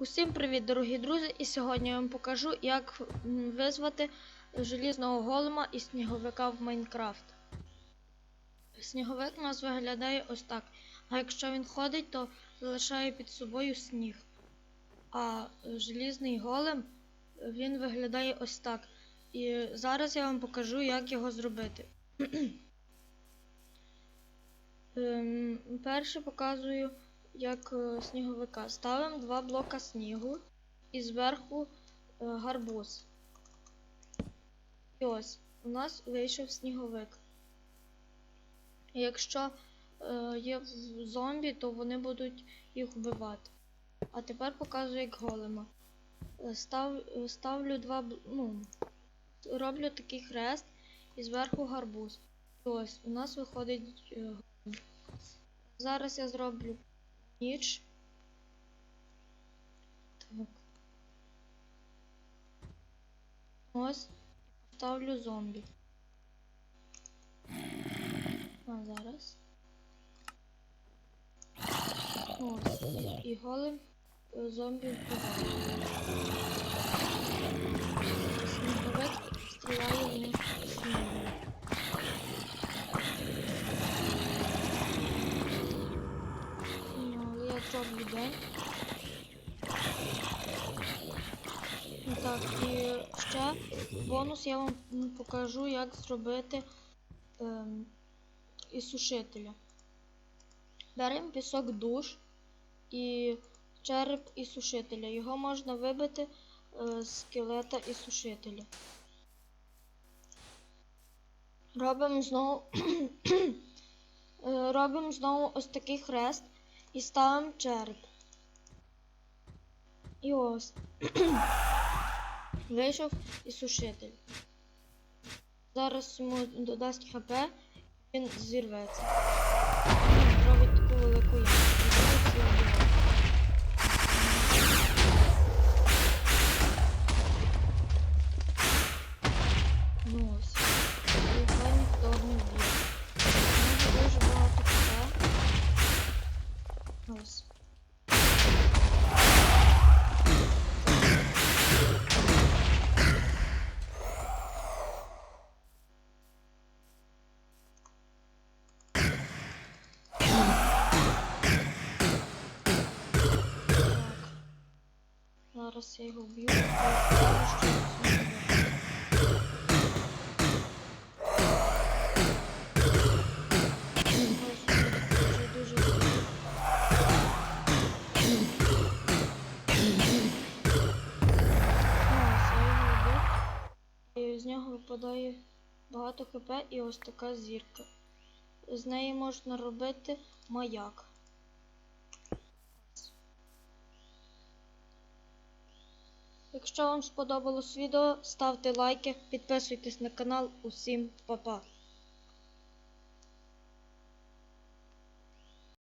Усім привіт, дорогі друзі! І сьогодні я вам покажу, як визвати желізного голема і сніговика в Майнкрафт. Сніговик у нас виглядає ось так. А якщо він ходить, то залишає під собою сніг. А желізний голем він виглядає ось так. І зараз я вам покажу, як його зробити. Ем, Перше показую як е, сніговика. Ставимо два блока снігу і зверху е, гарбуз. І ось у нас вийшов сніговик. Якщо е, є зомбі, то вони будуть їх вбивати. А тепер показую як голема. Став, ставлю два ну, роблю такий хрест і зверху гарбуз. І ось у нас виходить. Зараз я зроблю ніч. Так. Ось. Ставлю зомбі. А зараз. Ось. І голим е, зомбі вбиває. Сніговик стріляє в них снігом. День. Ну, Так, і ще бонус я вам покажу, як зробити ем, сушителя. Беремо пісок душ і череп із сушителя. Його можна вибити е, з скелета із сушителя. Робимо знову Е, робимо знову ось такий хрест і ставимо череп. І ось. Вийшов і сушитель. Зараз йому додасть хп, він зірветься. Він зробить таку велику яму. І буде всіх вбивати. Ну ось. І його ніхто не вб'є. Дуже дуже багато хп. Ось. Так. Зараз я його вб'ю. з нього випадає багато хп і ось така зірка. З неї можна робити маяк. Якщо вам сподобалось відео, ставте лайки, підписуйтесь на канал. Усім па-па!